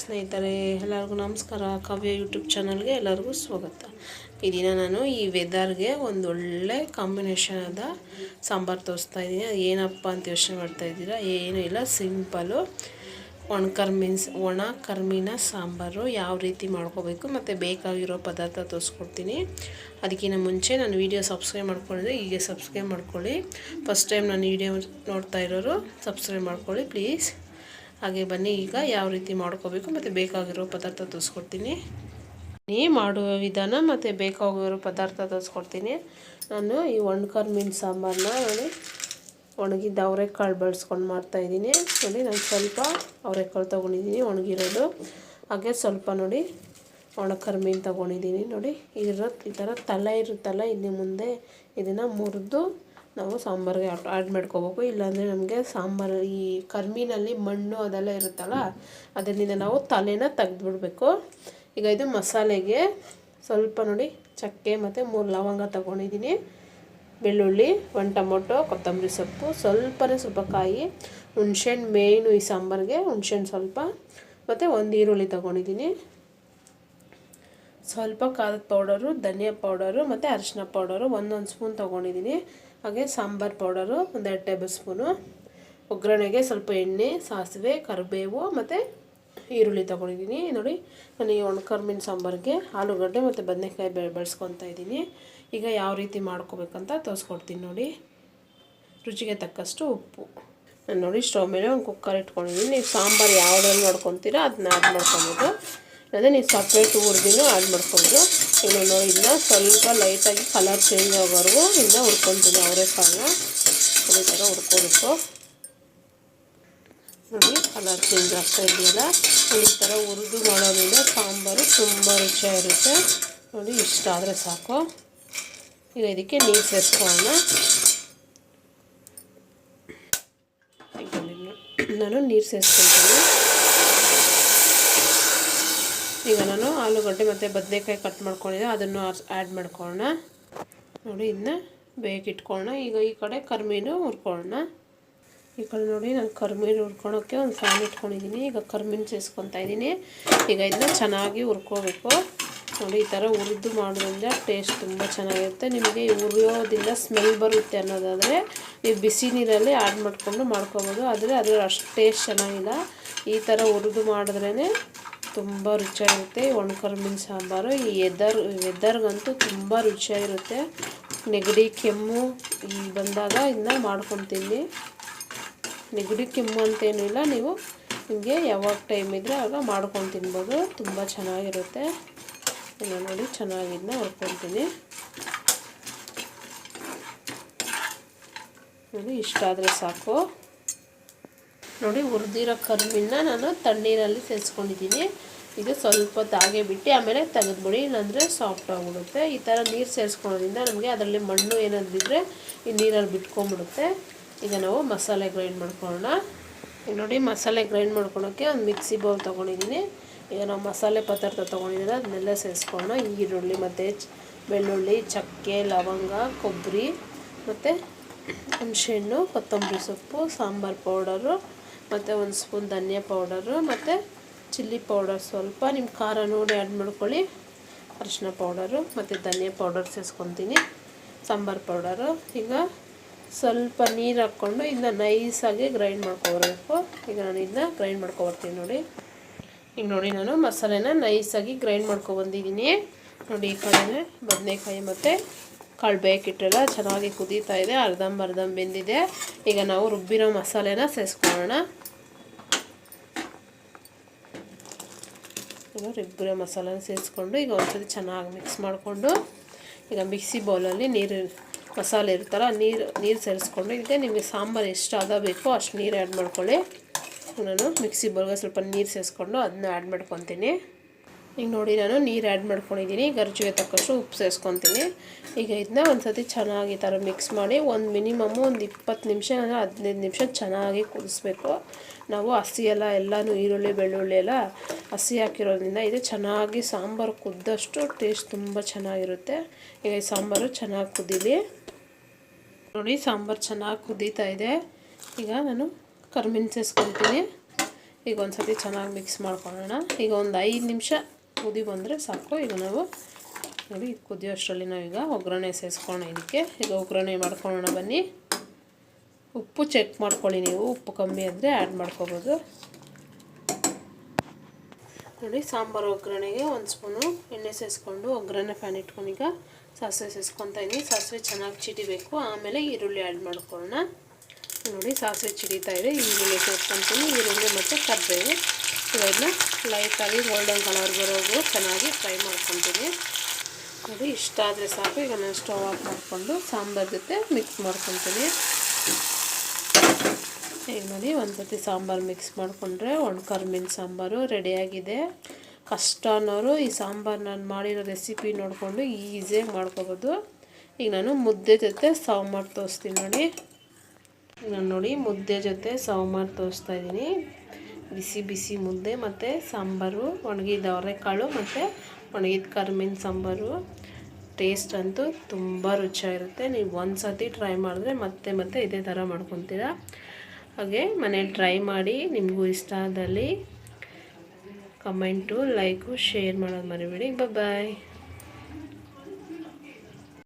ಸ್ನೇಹಿತರೆ, ಎಲ್ಲರಿಗೂ ನಮಸ್ಕಾರ. ಕಾವ್ಯ ಯೂಟ್ಯೂಬ್ ಚಾನಲ್ಗೆ ಎಲ್ಲರಿಗೂ ಸ್ವಾಗತ. ಈ ದಿನ ನಾನು ಈ ವೆದರ್ಗೆ ಒಂದು ಒಳ್ಳೆ ಕಾಂಬಿನೇಷನ್ ಆದ ಸಾಂಬಾರು ತೋರಿಸ್ತಾ ಇದ್ದೀನಿ. ಅದು ಏನಪ್ಪ ಅಂತ ಯೋಚನೆ ಮಾಡ್ತಾ ಇದ್ದೀರಾ? ಏನೂ ಇಲ್ಲ. ಸಿಂಪಲು ಒಣ ಕರ್ಮೀನ್ಸ್ ಒಣ ಕರ್ಮಿನ ಸಾಂಬಾರು ಯಾವ ರೀತಿ ಮಾಡ್ಕೋಬೇಕು ಮತ್ತು ಬೇಕಾಗಿರೋ ಪದಾರ್ಥ ತೋರಿಸ್ಕೊಡ್ತೀನಿ. ಅದಕ್ಕಿಂತ ಮುಂಚೆ ನಾನು ವೀಡಿಯೋ ಸಬ್ಸ್ಕ್ರೈಬ್ ಮಾಡ್ಕೊಂಡಿದ್ರೆ ಹೀಗೆ ಸಬ್ಸ್ಕ್ರೈಬ್ ಮಾಡ್ಕೊಳ್ಳಿ. ಫಸ್ಟ್ ಟೈಮ್ ನಾನು ವೀಡಿಯೋ ನೋಡ್ತಾ ಇರೋರು ಸಬ್ಸ್ಕ್ರೈಬ್ ಮಾಡ್ಕೊಳ್ಳಿ ಪ್ಲೀಸ್ ಹಾಗೆ ಬನ್ನಿ, ಈಗ ಯಾವ ರೀತಿ ಮಾಡ್ಕೋಬೇಕು, ಮತ್ತು ಬೇಕಾಗಿರೋ ಪದಾರ್ಥ ತೋರಿಸ್ಕೊಡ್ತೀನಿ. ನೀ ಮಾಡುವ ವಿಧಾನ, ಮತ್ತು ಬೇಕಾಗಿರೋ ಪದಾರ್ಥ ತೋರಿಸ್ಕೊಡ್ತೀನಿ. ನಾನು ಈ ಒಣಕರ್ ಮೀನು ಸಾಂಬಾರನ್ನ ನೋಡಿ ಒಣಗಿದ್ದ ಅವರೆಕಾಳು ಬಳಸ್ಕೊಂಡು ಮಾಡ್ತಾಯಿದ್ದೀನಿ ನೋಡಿ ನಾನು ಸ್ವಲ್ಪ ಅವರೆಕಾಳು ತೊಗೊಂಡಿದ್ದೀನಿ, ಒಣಗಿರೋದು. ಹಾಗೆ ಸ್ವಲ್ಪ ನೋಡಿ, ಒಣಕರ್ ಮೀನು ತೊಗೊಂಡಿದ್ದೀನಿ. ನೋಡಿ ಇರೋ ಈ ಥರ ತಲೆ ಇರುತ್ತಲ್ಲ ಇಲ್ಲಿ ಮುಂದೆ ಇದನ್ನು ಮುರಿದು ನಾವು ಸಾಂಬಾರಿಗೆ ಆ್ಯಡ್ ಮಾಡ್ಕೋಬೇಕು. ಇಲ್ಲಾಂದರೆ ನಮಗೆ ಸಾಂಬಾರು, ಈ ಕರ್ಮಿನಲ್ಲಿ ಮಣ್ಣು ಅದೆಲ್ಲ ಇರುತ್ತಲ್ಲ ಅದರಿಂದ ನಾವು ತಲೆನ ತೆಗೆದ್ಬಿಡ್ಬೇಕು. ಈಗ ಇದು ಮಸಾಲೆಗೆ ಸ್ವಲ್ಪ ನೋಡಿ ಚಕ್ಕೆ ಮತ್ತು ಮೂರು ಲವಂಗ ತಗೊಂಡಿದ್ದೀನಿ. ಬೆಳ್ಳುಳ್ಳಿ, ಒಂದು ಟೊಮೊಟೊ, ಕೊತ್ತಂಬರಿ ಸೊಪ್ಪು, ಸ್ವಲ್ಪನೇ ಸ್ವಲ್ಪ ಕಾಯಿ, ಹುಣ್ಸೆಹಣ್ಣು ಮೇಯ್ನು ಈ ಸಾಂಬಾರಿಗೆ, ಹುಣ್ಸೆಹಣ್ಣು ಸ್ವಲ್ಪ, ಮತ್ತು ಒಂದು ಈರುಳ್ಳಿ ತೊಗೊಂಡಿದ್ದೀನಿ. ಸ್ವಲ್ಪ ಖಾರದ ಪೌಡರು, ಧನಿಯಾ ಪೌಡರು ಮತ್ತು ಅರಿಶಿನ ಪೌಡರು ಒಂದೊಂದು ಸ್ಪೂನ್ ತೊಗೊಂಡಿದ್ದೀನಿ. ಹಾಗೆ ಸಾಂಬಾರು ಪೌಡರು ಒಂದೆರಡು ಟೇಬಲ್ ಸ್ಪೂನು. ಒಗ್ಗರಣೆಗೆ ಸ್ವಲ್ಪ ಎಣ್ಣೆ, ಸಾಸಿವೆ, ಕರಿಬೇವು ಮತ್ತು ಈರುಳ್ಳಿ ತೊಗೊಂಡಿದ್ದೀನಿ. ನೋಡಿ, ನಾನು ಈ ಒಣಕರ್ಮಿನ ಸಾಂಬಾರಿಗೆ ಆಲೂಗಡ್ಡೆ ಮತ್ತು ಬದನೆಕಾಯಿ ಬೆ, ಬೆಳೆಸ್ಕೊತಾ ಇದ್ದೀನಿ. ಈಗ ಯಾವ ರೀತಿ ಮಾಡ್ಕೋಬೇಕಂತ ತೋರಿಸ್ಕೊಡ್ತೀನಿ ನೋಡಿ. ರುಚಿಗೆ ತಕ್ಕಷ್ಟು ಉಪ್ಪು. ನಾನು ನೋಡಿ ಸ್ಟವ್ ಮೇಲೆ ಒಂದು ಕುಕ್ಕರ್ ಇಟ್ಕೊಂಡಿದ್ದೀನಿ. ನೀವು ಸಾಂಬಾರು ಯಾವುದ್ರಲ್ಲಿ ಮಾಡ್ಕೊತೀರಾ ಅದನ್ನ ಆ್ಯಡ್ ಮಾಡ್ಕೊಬೋದು. ಅದೇ ನೀವು ಸಪ್ರೇಟ್ ಊರ್ದಿನೂ ಆ್ಯಡ್ ಮಾಡ್ಕೊಂಡು ಇನ್ನು ನೋಡಿ ಇದನ್ನ ಸ್ವಲ್ಪ ಲೈಟಾಗಿ ಕಲರ್ ಚೇಂಜ್ ಆಗೋವರೆಗೂ ಇದನ್ನ ಹುರ್ಕೊತೀನಿ ಅವರೆಕಾಳನ್ನ ಅದೇ ಥರ ಹುರ್ಕೋಬೇಕು ನೋಡಿ ಕಲರ್ ಚೇಂಜ್ ಆಗ್ತಾ ಇದೆಯಲ್ಲ ಈ ಥರ ಹುರಿದು ಮಾಡೋದ್ರಿಂದ ಸಾಂಬಾರು ತುಂಬ ರುಚಿಯಾಗಿರುತ್ತೆ ನೋಡಿ ಇಷ್ಟ ಆದರೆ ಸಾಕು ಈಗ ಇದಕ್ಕೆ ನೀರು ಸೇರಿಸ್ಕೊಳ್ಳೋಣ ನಾನು ನೀರು ಸೇರಿಸ್ಕೊಳ್ತೀನಿ ಈಗ ನಾನು ಆಲೂಗಡ್ಡೆ ಮತ್ತು ಬದನೆಕಾಯಿ ಕಟ್ ಮಾಡ್ಕೊಂಡಿದ್ದೆ. ಅದನ್ನು ಆ್ಯಡ್ ಮಾಡ್ಕೊಳ್ಳೋಣ. ನೋಡಿ, ಇದನ್ನ ಬೇಕಿಟ್ಕೊಳ್ಳೋಣ ಈಗ ಈ ಕಡೆ ಕರ್ಮೀನು ಹುರ್ಕೊಳ್ಳೋಣ. ಈ ಕಡೆ ನೋಡಿ, ನಾನು ಕರ್ಮೀನು ಹುರ್ಕೊಳೋಕ್ಕೆ ಒಂದು ಫ್ಯಾನ್ ಇಟ್ಕೊಂಡಿದ್ದೀನಿ. ಈಗ ಕರ್ಮೀನು ಸೇರಿಸ್ಕೊತಾ ಇದ್ದೀನಿ. ಈಗ ಇದನ್ನ ಚೆನ್ನಾಗಿ ಹುರ್ಕೋಬೇಕು. ನೋಡಿ, ಈ ಥರ ಹುರಿದು ಮಾಡೋದ್ರಿಂದ ಟೇಸ್ಟ್ ತುಂಬ ಚೆನ್ನಾಗಿರುತ್ತೆ. ನಿಮಗೆ ಹುರಿಯೋದ್ರಿಂದ ಸ್ಮೆಲ್ ಬರುತ್ತೆ ಅನ್ನೋದಾದರೆ ನೀವು ಬಿಸಿ ನೀರಲ್ಲಿ ಆ್ಯಡ್ ಮಾಡಿಕೊಂಡು ಮಾಡ್ಕೊಬೋದು. ಆದರೆ ಅದರ ಅಷ್ಟು ಟೇಸ್ಟ್ ಚೆನ್ನಾಗಿಲ್ಲ. ಈ ಥರ ಹುರಿದು ಮಾಡಿದ್ರೇ ತುಂಬ ರುಚಿಯಾಗಿರುತ್ತೆ ಒಣಕರ್ಮೀನು ಸಾಂಬಾರು. ಈ ಎದರ್ ವೆದರ್ಗಂತೂ ತುಂಬ ರುಚಿಯಾಗಿರುತ್ತೆ. ನೆಗಡಿ, ಕೆಮ್ಮು ಬಂದಾಗ ಇದನ್ನ ಮಾಡ್ಕೊಂಡು ತಿನ್ನಿ ನೆಗಡಿ, ಕೆಮ್ಮು ಅಂತೇನೂ ಇಲ್ಲ. ನೀವು ನಿಮಗೆ ಯಾವಾಗ ಟೈಮ್ ಇದ್ದರೆ ಆಗ ಮಾಡ್ಕೊಂಡು ತಿನ್ಬೋದು. ತುಂಬ ಚೆನ್ನಾಗಿರುತ್ತೆ. ಇನ್ನು ನೋಡಿ ಚೆನ್ನಾಗಿದ್ದನ್ನ ಹುರ್ಕೊತೀನಿ. ನೋಡಿ ಇಷ್ಟ ಆದರೆ ಸಾಕು. ನೋಡಿ ಹುರಿದಿರೋ ಕರ್ಮಿನ ನಾನು ತಣ್ಣೀರಲ್ಲಿ ಸೇರಿಸ್ಕೊಂಡಿದ್ದೀನಿ. ಇದು ಸ್ವಲ್ಪ ತಾಗೆ ಬಿಟ್ಟು ಆಮೇಲೆ ತೆಗೆದ್ಬಿಡಿ, ಇಲ್ಲಾಂದರೆ ಸಾಫ್ಟ್ ಆಗಿಬಿಡುತ್ತೆ. ಈ ಥರ ನೀರು ಸೇರಿಸ್ಕೊಳೋದ್ರಿಂದ ನಮಗೆ ಅದರಲ್ಲಿ ಮಣ್ಣು ಏನಾದ್ರು ಬಿದ್ದರೆ ಈ ನೀರಲ್ಲಿ ಬಿಟ್ಕೊಂಡ್ಬಿಡುತ್ತೆ. ಈಗ ನಾವು ಮಸಾಲೆ ಗ್ರೈಂಡ್ ಮಾಡ್ಕೊಳ್ಳೋಣ. ಈಗ ನೋಡಿ ಮಸಾಲೆ ಗ್ರೈಂಡ್ ಮಾಡ್ಕೊಳೋಕ್ಕೆ ಒಂದು ಮಿಕ್ಸಿ ಬೌಲ್ ತೊಗೊಂಡಿದ್ದೀನಿ. ಈಗ ನಾವು ಮಸಾಲೆ ಪದಾರ್ಥ ತೊಗೊಂಡಿದ್ದೀರ ಅದನ್ನೆಲ್ಲ ಸೇರಿಸ್ಕೊಳ್ಳೋಣ. ಈರುಳ್ಳಿ ಮತ್ತು ಬೆಳ್ಳುಳ್ಳಿ, ಚಕ್ಕೆ, ಲವಂಗ, ಕೊಬ್ಬರಿ ಮತ್ತು ಹುಣಸೆಹಣ್ಣು ಕೊತ್ತಂಬರಿ ಸೊಪ್ಪು, ಸಾಂಬಾರು ಪೌಡರು ಮತ್ತು ಒಂದು ಸ್ಪೂನ್ ಧನಿಯಾ ಪೌಡರು ಮತ್ತು ಚಿಲ್ಲಿ ಪೌಡರ್ ಸ್ವಲ್ಪ. ನಿಮ್ಮ ಖಾರ ನೋಡಿ ಆ್ಯಡ್ ಮಾಡ್ಕೊಳ್ಳಿ. ಅರಿಶಿನ ಪೌಡರು ಮತ್ತು ಧನಿಯಾ ಪೌಡರ್ ಸೇರಿಸ್ಕೊತೀನಿ ಸಾಂಬಾರು ಪೌಡರು. ಈಗ ಸ್ವಲ್ಪ ನೀರು ಹಾಕ್ಕೊಂಡು ಇದನ್ನ ನೈಸಾಗಿ ಗ್ರೈಂಡ್ ಮಾಡ್ಕೊಬರ್ಬೇಕು ಈಗ ನಾನು ಇದನ್ನ ಗ್ರೈಂಡ್ ಮಾಡ್ಕೊಬರ್ತೀನಿ ನೋಡಿ. ಈಗ ನೋಡಿ ನಾನು ಮಸಾಲೆನ ನೈಸಾಗಿ ಗ್ರೈಂಡ್ ಮಾಡ್ಕೊಬಂದಿದ್ದೀನಿ. ನೋಡಿ ಈ ಕಡೆ ಬದನೆಕಾಯಿ ಮತ್ತು ಕಾಳು ಬೇಕಿಟ್ಟೆಲ್ಲ ಚೆನ್ನಾಗಿ ಕುದೀತಾ ಇದೆ, ಅರ್ಧಂಬರ್ಧಂ ಬೆಂದಿದೆ. ಈಗ ನಾವು ರುಬ್ಬಿರೋ ಮಸಾಲೆನ ಸೇರಿಸ್ಕೊಳ್ಳೋಣ ಈಗ ರುಬ್ಬಿರೋ ಮಸಾಲೆನ ಸೇರಿಸ್ಕೊಂಡು ಈಗ ಒಂದ್ಸತಿ ಚೆನ್ನಾಗಿ ಮಿಕ್ಸ್ ಮಾಡಿಕೊಂಡು ಈಗ ಮಿಕ್ಸಿ ಬೌಲಲ್ಲಿ ನೀರು ಮಸಾಲೆ ಇರುತ್ತಲ್ಲ, ನೀರು ನೀರು ಸೇರಿಸ್ಕೊಂಡು ಈಗ ನಿಮಗೆ ಸಾಂಬಾರು ಎಷ್ಟು ಅದ ಬೇಕೋ ಅಷ್ಟು ನೀರು ಆ್ಯಡ್ ಮಾಡ್ಕೊಳ್ಳಿ. ನಾನು ಮಿಕ್ಸಿ ಬೌಲ್ಗೆ ಸ್ವಲ್ಪ ನೀರು ಸೇರಿಸ್ಕೊಂಡು ಅದನ್ನ ಆ್ಯಡ್ ಮಾಡ್ಕೊತೀನಿ. ಈಗ ನೋಡಿ ನಾನು ನೀರು ಆ್ಯಡ್ ಮಾಡ್ಕೊಂಡಿದ್ದೀನಿ. ಗರ್ಜಿಗೆ ತಕ್ಕಷ್ಟು ಉಪ್ಪು ಸೇರಿಸ್ಕೊತೀನಿ. ಈಗ ಇದನ್ನ ಒಂದು ಸತಿ ಚೆನ್ನಾಗಿ ಥರ ಮಿಕ್ಸ್ ಮಾಡಿ ಒಂದು ಮಿನಿಮಮ್ಮು ಒಂದು ಇಪ್ಪತ್ತು ನಿಮಿಷ ಅಂದರೆ ಹದಿನೈದು ನಿಮಿಷ ಚೆನ್ನಾಗಿ ಕುದಿಸ್ಬೇಕು. ನಾವು ಹಸಿ ಎಲ್ಲ ಎಲ್ಲನೂ ಈರುಳ್ಳಿ, ಬೆಳ್ಳುಳ್ಳಿ ಎಲ್ಲ ಹಸಿ ಹಾಕಿರೋದ್ರಿಂದ ಇದು ಚೆನ್ನಾಗಿ ಸಾಂಬಾರು ಕುದ್ದಷ್ಟು ಟೇಸ್ಟ್ ತುಂಬ ಚೆನ್ನಾಗಿರುತ್ತೆ. ಈಗ ಈ ಸಾಂಬಾರು ಚೆನ್ನಾಗಿ ಕುದೀಲಿ. ನೋಡಿ ಸಾಂಬಾರು ಚೆನ್ನಾಗಿ ಕುದೀತಾ ಇದೆ. ಈಗ ನಾನು ಕರ್ಮಿನ್ ಸೇರಿಸ್ಕೊತೀನಿ. ಈಗ ಒಂದು ಸತಿ ಚೆನ್ನಾಗಿ ಮಿಕ್ಸ್ ಮಾಡ್ಕೊಳ್ಳೋಣ. ಈಗ ಒಂದು ಐದು ನಿಮಿಷ ಕುದಿ ಬಂದರೆ ಸಾಕು. ಈಗ ನಾವು ನೋಡಿ, ಇದು ಕುದಿಯೋಷ್ಟರಲ್ಲಿ ನಾವೀಗ ಒಗ್ಗರಣೆ ಸೇರಿಸ್ಕೊಳ್ಳೋಣ ಇದಕ್ಕೆ. ಈಗ ಒಗ್ಗರಣೆ ಮಾಡ್ಕೊಳ್ಳೋಣ ಬನ್ನಿ. ಉಪ್ಪು ಚೆಕ್ ಮಾಡ್ಕೊಳ್ಳಿ ನೀವು. ಉಪ್ಪು ಕಮ್ಮಿ ಅಂದರೆ ಆ್ಯಡ್ ಮಾಡ್ಕೋಬೋದು. ನೋಡಿ, ಸಾಂಬಾರು ಒಗ್ಗರಣೆಗೆ ಒಂದು ಸ್ಪೂನು ಎಣ್ಣೆ ಸೇರಿಸ್ಕೊಂಡು ಒಗ್ಗರಣೆ ಫ್ಯಾನ್ ಇಟ್ಕೊಂಡು ಈಗ ಸಾಸಿವೆ ಸೇರಿಸ್ಕೊತಾ ಇದ್ದೀನಿ ಸಾಸಿವೆ ಚೆನ್ನಾಗಿ ಚಿಡಿಬೇಕು. ಆಮೇಲೆ ಈರುಳ್ಳಿ ಆ್ಯಡ್ ಮಾಡ್ಕೊಳ್ಳೋಣ. ನೋಡಿ, ಸಾಸಿವೆ ಚಿಡಿತಾ ಇದೆ. ಈರುಳ್ಳಿ ಸೇರ್ಕೊತೀನಿ ಈರುಳ್ಳಿ ಮತ್ತು ಕರ್ಬೇವು. ಇದನ್ನ ಲೈಟಾಗಿ ಗೋಲ್ಡನ್ ಕಲರ್ ಬರೋದು ಚೆನ್ನಾಗಿ ಫ್ರೈ ಮಾಡ್ಕೊತೀನಿ ನೋಡಿ, ಇಷ್ಟ ಆದರೆ ಸಾಕು. ಈಗ ನಾನು ಸ್ಟವ್ ಆಫ್ ಮಾಡಿಕೊಂಡು ಸಾಂಬಾರು ಜೊತೆ ಮಿಕ್ಸ್ ಮಾಡ್ಕೊತೀನಿ ಈಗ ನೋಡಿ, ಒಂದು ಸತಿ ಸಾಂಬಾರು ಮಿಕ್ಸ್ ಮಾಡಿಕೊಂಡ್ರೆ ಒಣಕರ್ ಮೀನು ಸಾಂಬಾರು ರೆಡಿಯಾಗಿದೆ ಕಷ್ಟ ಅನ್ನೋರು ಈ ಸಾಂಬಾರು ನಾನು ಮಾಡಿರೋ ರೆಸಿಪಿ ನೋಡಿಕೊಂಡು ಈಸಿಯಾಗಿ ಮಾಡ್ಕೋಬೋದು. ಈಗ ನಾನು ಮುದ್ದೆ ಜೊತೆ ಸಾವು ಮಾಡಿ ತೋರಿಸ್ತೀನಿ ನೋಡಿ. ನಾನು ನೋಡಿ, ಮುದ್ದೆ ಜೊತೆ ಸಾವು ಮಾಡಿ ತೋರಿಸ್ತಾ ಇದ್ದೀನಿ. ಬಿಸಿ ಬಿಸಿ ಮುದ್ದೆ ಮತ್ತು ಸಾಂಬಾರು ಒಣಗಿದ ಅವರೆಕಾಳು ಮತ್ತು ಒಣಗಿದ ಕರ್ಮಿನ ಸಾಂಬಾರು. ಟೇಸ್ಟ್ ಅಂತೂ ತುಂಬ ರುಚಿಯಾಗಿರುತ್ತೆ. ನೀವು ಒಂದು ಸತಿ ಟ್ರೈ ಮಾಡಿದ್ರೆ ಮತ್ತೆ ಮತ್ತೆ ಇದೇ ಥರ ಮಾಡ್ಕೊತೀರಾ. ಹಾಗೆ ಮನೇಲಿ ಟ್ರೈ ಮಾಡಿ ನಿಮಗೂ ಇಷ್ಟ ಆದಲ್ಲಿ ಕಮೆಂಟು ಲೈಕು ಶೇರ್ ಮಾಡೋದು ಮರಿಬೇಡಿ. ಬಾಯ್